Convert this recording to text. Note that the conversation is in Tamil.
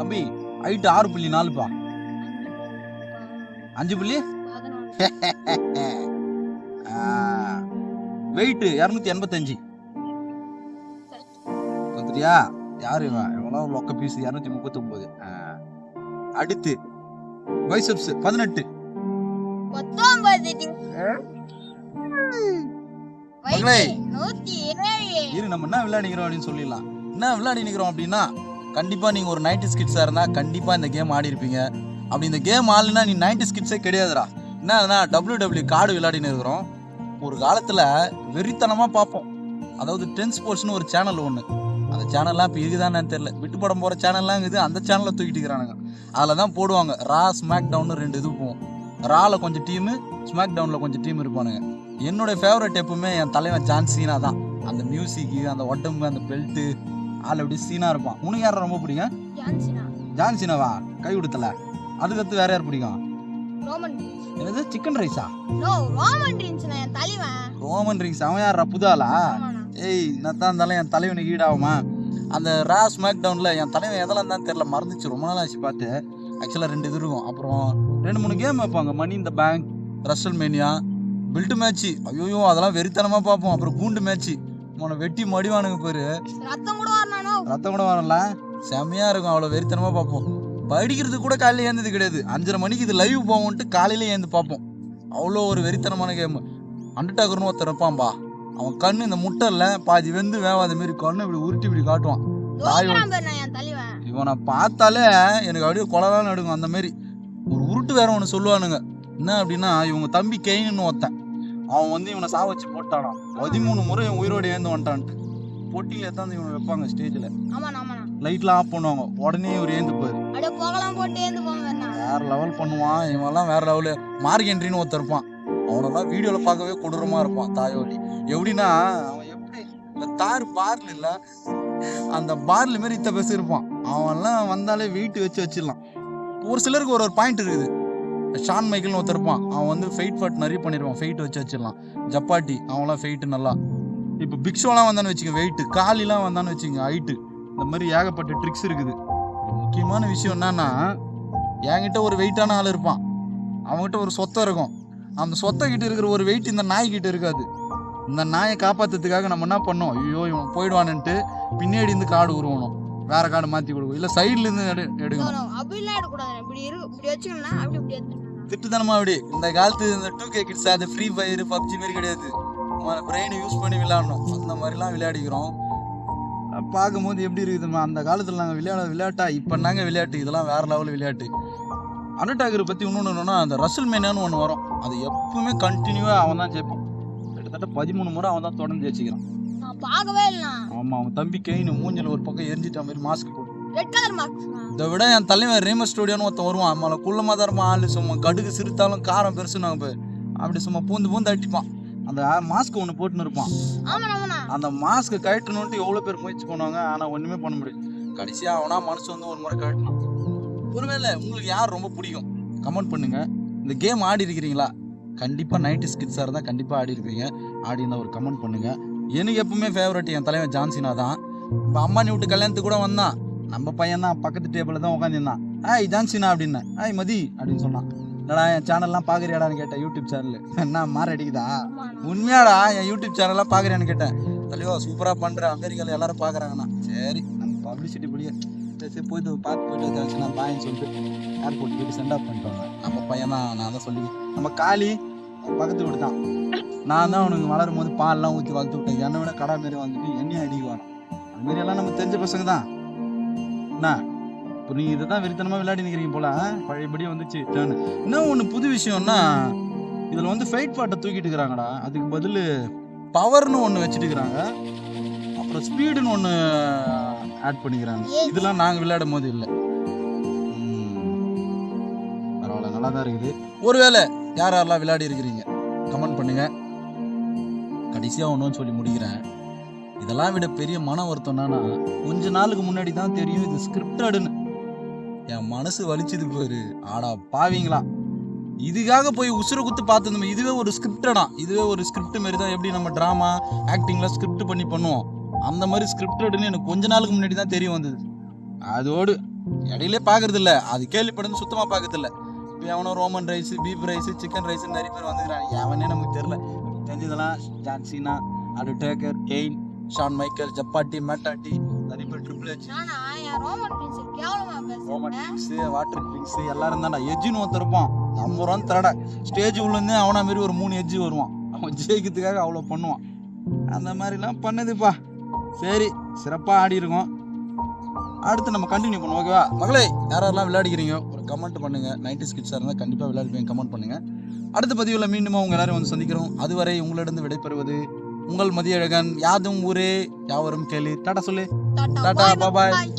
தம்பி ஹைட்டு ஆறு புள்ளி நாலுப்பா அஞ்சு புள்ளி? வெயிட் இரநூத்தி எண்பத்தஞ்சு. வந்துட்டியா யாரு இவன்? எவ்வளோ லொக்க பீஸ் இரநூத்தி முப்பத்தொம்போது. அடுத்து பைசப்ஸ் பதினெட்டு. இரு நம்ம என்ன விளையாடிக்கிறோம் அப்படின்னு சொல்லிடலாம். என்ன விளையாடி நிற்கிறோம் அப்படின்னா கண்டிப்பாக நீங்கள் ஒரு நைன்டி ஸ்கிட்ஸாக இருந்தால் கண்டிப்பாக இந்த கேம் ஆடி இருப்பீங்க. அப்படி இந்த கேம் ஆடலைன்னா நீ நைன்டி ஸ்கிட்ஸே கிடையாதுடா. என்னன்னா டபிள்யூ டபிள்யூ கார்டு விளையாடின்னு இருக்கிறோம். ஒரு காலத்தில் வெறித்தனமாக பார்ப்போம். அதாவது டென் ஸ்போர்ட்ஸ்னு ஒரு சேனல் ஒன்று அந்த சேனல்லாம் இப்போ இருக்குதான்னு தெரியல. விட்டு படம் போகிற சேனல்லாம் இருக்குது. அந்த சேனலை தூக்கிட்டு இருக்கிறானுங்க. அதில் தான் போடுவாங்க. ரா ஸ்மாக் டவுன்னு ரெண்டு இது போகும். ராவில் கொஞ்சம் டீமு ஸ்மாக் டவுனில் கொஞ்சம் டீம் இருப்பானுங்க. என்னுடைய ஃபேவரட் எப்பவுமே என் தலைவன் ஜான்சினா தான். அந்த மியூசிக்கு அந்த உடம்பு அந்த பெல்ட்டு ஆள் அப்படி சீனா இருப்பான். உனக்கு யாரை ரொம்ப பிடிக்கும்? John Cena. ஜான் சீனாவா கை கொடுத்தல. அதுக்கடுத்து வேற யார் பிடிக்கும்? என்னது சிக்கன் ரைஸா ரோமன் ரிங்ஸ் அவன் யாரா புதாலா ஏய் நான் தான் இருந்தாலும் என் தலைவனுக்கு ஈடாகுமா? அந்த ரா ஸ்மாக் டவுனில் என் தலைவன் எதெல்லாம் தான் தெரில மறந்துச்சு. ரொம்ப நாள் ஆச்சு பார்த்து ஆக்சுவலாக ரெண்டு இது இருக்கும். அப்புறம் ரெண்டு மூணு கேம் வைப்பாங்க. Money in the bank WrestleMania build match ஐயோ அதெல்லாம் வெறித்தனமாக பார்ப்போம். அப்புறம் கூண்டு மேட்ச்சு உன வெட்டி மடிவானுங்க பேர். ரத்தம் கூட வரணும் ரத்தம் கூட வரல. செம்மையா இருக்கும் அவ்வளோ வெறித்தனமா பார்ப்போம். படிக்கிறது கூட காலையில ஏந்தது கிடையாது. அஞ்சரை மணிக்கு இது லைவ் போவோம்ட்டு காலையில ஏந்து பார்ப்போம். அவ்வளோ ஒரு வெறித்தனமான கேம் அண்டர்டாக்கர்னு ஒருத்தர் இருப்பான்பா. அவன் கண்ணு இந்த முட்டைல பாதி வெந்து வேவாத மாரி கண்ணு இப்படி உருட்டி இப்படி காட்டுவான். இவனை பார்த்தாலே எனக்கு அப்படியே கொலதான் எடுக்கும் அந்த மாதிரி ஒரு உருட்டு வேற ஒன்று சொல்லுவானுங்க. என்ன அப்படின்னா இவங்க தம்பி கெயின்னு ஒருத்தன். அவன் வந்து இவனை சா வச்சு போட்டானான் பதிமூணு முறை இவன் உயிரோட ஏந்து வந்துட்டான்ட்டு. போட்டியில் எத்தாந்து இவனை வைப்பாங்க ஸ்டேஜில். லைட்லாம் ஆஃப் பண்ணுவாங்க. உடனே இவர் ஏந்து போயிரு வேற லெவல் பண்ணுவான். இவன்லாம் வேற லெவலு. மார்க் என்ட்ரின்னு ஒருத்தர் இருப்பான். அவனெல்லாம் வீடியோவில் பார்க்கவே கொடூரமா இருப்பான் தாயோலி எப்படின்னா அவன் எப்படி இந்த தார் பார்ல இல்ல அந்த பார்ல மாரி இத்த பேச இருப்பான் அவன்லாம் வந்தாலே வெயிட் வச்சு வச்சிடலாம். ஒரு சிலருக்கு ஒரு ஒரு பாயிண்ட் இருக்குது. ஷான் மைக்கேல்னு ஒருத்தர் இருப்பான். அவன் வந்து ஃபைட் ஃபட் நிறைய பண்ணிடுவான் ஃபைட் வச்சு வச்சிடலாம். ஜப்பாட்டி அவன்லாம் ஃபைட்டு நல்லா. இப்போ பிக்ஷோலாம் வந்தான்னு வச்சுக்க வெயிட்டு காலிலாம் வந்தான்னு வச்சுங்க ஹைட்டு இந்த மாதிரி ஏகப்பட்ட ட்ரிக்ஸ் இருக்குது. முக்கியமான விஷயம் என்னன்னா என்கிட்ட ஒரு வெயிட்டான ஆள் இருப்பான். அவங்ககிட்ட ஒரு சொத்தை இருக்கும். அந்த சொத்தை கிட்ட இருக்கிற ஒரு வெயிட் இந்த நாய்கிட்ட இருக்காது. இந்த நாயை காப்பாத்துறதுக்காக நம்ம என்ன பண்ணோம்? ஐயோ இவன் போயிடுவானுன்ட்டு பின்னாடி இருந்து காடு உருவணும். வேற காடு மாற்றி கொடுக்கும். இல்லை சைட்லேருந்து எடு எடுக்கணும். இப்படி இரு இப்படி வச்சுக்கணும்னா அப்படி இப்படி திட்டுத்தனமா அப்படி. இந்த காலத்து இந்த டூ கே கிட்ஸ் அது ஃப்ரீ ஃபயர் பப்ஜி மாதிரி கிடையாது. பிரெயின் யூஸ் பண்ணி விளையாடணும். அந்த மாதிரிலாம் விளையாடிக்கிறோம். பார்க்கும்போது எப்படி இருக்குதுமா அந்த காலத்தில் நாங்கள் விளையாட விளையாட்டா இப்போ நாங்கள் விளையாட்டு இதெல்லாம் வேற லெவல் விளையாட்டு. அண்டர்டாக்கரை பற்றி இன்னொன்று என்னன்னா அந்த ரசல் மேனான்னு ஒன்று வரும். அது எப்பவுமே கண்டினியூவாக அவன் தான் ஜெயிப்பான். கிட்டத்தட்ட பதிமூணு முறை அவன் தான் தொடர்ந்து ஜெயிச்சுக்கிறான். பார்க்கவே இல்லைண்ணா ஆமாம் அவன் தம்பி கெயின் மூஞ்சில் ஒரு பக்கம் எரிஞ்சிட்ட மாதிரி மாஸ்க் போட்டு. இதை விட என் தலைவன் ரேமர் ஸ்டூடியோன்னு ஒருத்தன் வருவான். நம்மளை குள்ளமாக தரமா ஆள் சும்மா கடுகு சிரித்தாலும் காரம் பெருசு நாங்கள் போய் அப்படி சும்மா பூந்து பூந்து அடிப்பான். அந்த மாஸ்க் ஒன்று போட்டுன்னு இருப்பான். ஆமாண்ணா. அந்த மாஸ்க் கழட்டணுன்ட்டு எவ்வளோ பேர் முயற்சி பண்ணுவாங்க ஆனால் ஒன்றுமே பண்ண முடியாது. கடைசியாக அவனா மனசு வந்து ஒரு முறை கழட்டணும் ஒருவேளை உங்களுக்கு யார் ரொம்ப பிடிக்கும்? கமெண்ட் பண்ணுங்க. இந்த கேம் ஆடி இருக்கிறீங்களா? கண்டிப்பாக நைன்டி ஸ்கிட்ஸாக இருந்தால் கண்டிப்பாக ஆடி இருப்பீங்க. ஆடி இருந்தால் ஒரு கமெண்ட் பண்ணுங்க. எனக்கு எப்பவுமே ஃபேவரட் என் தலைவன் ஜான்சினா தான். இப்போ அம்மானி விட்டு கல்யாணத்துக்கு கூட வந்தான். நம்ம பையன் தான் பக்கத்து டேபிளில் தான் உட்காந்துருந்தான் ஆய் சீனா அப்படின்னேன் ஆய் மதி அப்படின்னு சொன்னான். என்னடா என் சேனல்லாம் பார்க்குறியாடான்னு கேட்டேன் யூடியூப் சேனல் என்ன மாற அடிக்குதா? உண்மையாடா என் யூடியூப் சேனல்லாம் பார்க்குறியான்னு கேட்டேன். தலையோ சூப்பராக பண்ணுற அமெரிக்காவில் எல்லாரும் பார்க்குறாங்கண்ணா சரி நம்ம பப்ளிசிட்டி படியே சரி போயிட்டு பார்த்து போயிட்டு நான் பாயின்னு சொல்லிட்டு ஏர்போர்ட் போயிட்டு சென்ட் ஆஃப் பண்ணிட்டாங்க நம்ம பையன் தான் நான் தான் சொல்லி நம்ம காளி பக்கத்து வீடு தான். நான் தான் அவனுக்கு வளரும் போது பால்லாம் ஊற்றி வளர்த்து விட்டேன். என்னை விட கடை மாரி வந்துட்டு எண்ணெய் அடிக்குவான். அது மாரி எல்லாம் நம்ம தெரிஞ்ச பசங்க தான். என்ன இப்போ நீங்கள் இதை தான் வெறித்தனமாக விளையாடி நிற்கிறீங்க போல ஆ? பழையபடியே வந்துச்சு டேர்னு இன்னும் ஒன்று புது விஷயம்னா இதில் வந்து ஃபைட் பாட்டை தூக்கிட்டு இருக்கிறாங்கடா. அதுக்கு பதில் பவர்னு ஒன்று வச்சுட்டு இருக்கிறாங்க அப்புறம் ஸ்பீடுன்னு ஒன்று ஆட் பண்ணிக்கிறாங்க. இதெல்லாம் நாங்கள் விளையாடும் போது இல்லை. பரவாயில்ல நல்லா தான் இருக்குது. ஒருவேளை யார் யாரெல்லாம் விளையாடி இருக்கிறீங்க கமெண்ட் பண்ணுங்க. கடைசியாக ஒன்றும் சொல்லி முடிக்கிறேன். இதெல்லாம் விட பெரிய மன வருத்தம் என்னன்னா கொஞ்ச நாளுக்கு முன்னாடி தான் தெரியும் இது ஸ்கிரிப்டடுன்னு என் மனசு வலிச்சது போயிரு ஆடா பாவீங்களா? இதுக்காக போய் உசுரை குத்து பார்த்துருந்தோம் இதுவே ஒரு ஸ்கிரிப்டடா இதுவே ஒரு ஸ்கிரிப்ட் மாரி தான் எப்படி நம்ம ட்ராமா ஆக்டிங்லாம் ஸ்கிரிப்ட் பண்ணி பண்ணுவோம். அந்த மாதிரி ஸ்கிரிப்டடுன்னு எனக்கு கொஞ்ச நாளுக்கு முன்னாடி தான் தெரிய வந்தது. அதோடு இடையிலே பார்க்கறதில்ல. அது கேள்விப்படுறது சுத்தமாக பார்க்கறதில்ல. இப்போ எவனோ Roman rice beef rice chicken rice நிறைய பேர் வந்துக்கிறான் எவனே நமக்கு தெரியல. தெரிஞ்சதெல்லாம் John Cena Undertaker Kane Shawn Michael ஜப்பாட்டி மேட்டாட்டி நிறைய பேர் triple H Roman drinks water drinks எல்லாரும் தான்டா எஜ்ஜுன்னு ஒருத்தர் இருப்பான். நம்ம ரூபா தரடா. ஸ்டேஜ் உள்ளேருந்து அவனா மாரி ஒரு மூணு எஜ்ஜு வருவான். அவன் ஜெயிக்கிறதுக்காக அவ்வளோ பண்ணுவான். அந்த மாதிரிலாம் பண்ணதுப்பா. சரி சிறப்பாக ஆடி இருக்கோம். அடுத்து நம்ம கண்டினியூ பண்ணுவோம் ஓகேவா மகளே யாரெல்லாம் விளையாடிக்கிறீங்க? ஒரு கமெண்ட் பண்ணுங்க. நைன்டி ஸ்கிட்ஸாக இருந்தால் கண்டிப்பாக விளையாடுவீங்க. கமெண்ட் பண்ணுங்க. அடுத்த பதிவில் மீண்டும் உங்க எல்லாரும் வந்து சந்திக்கிறோம். அதுவரை உங்களிடம் விடைபெறுவது உங்கள் மதியழகன் யாதும் ஊரே யாவரும் கேளு. டாடா சொல்லு. டாடா பாபாய்.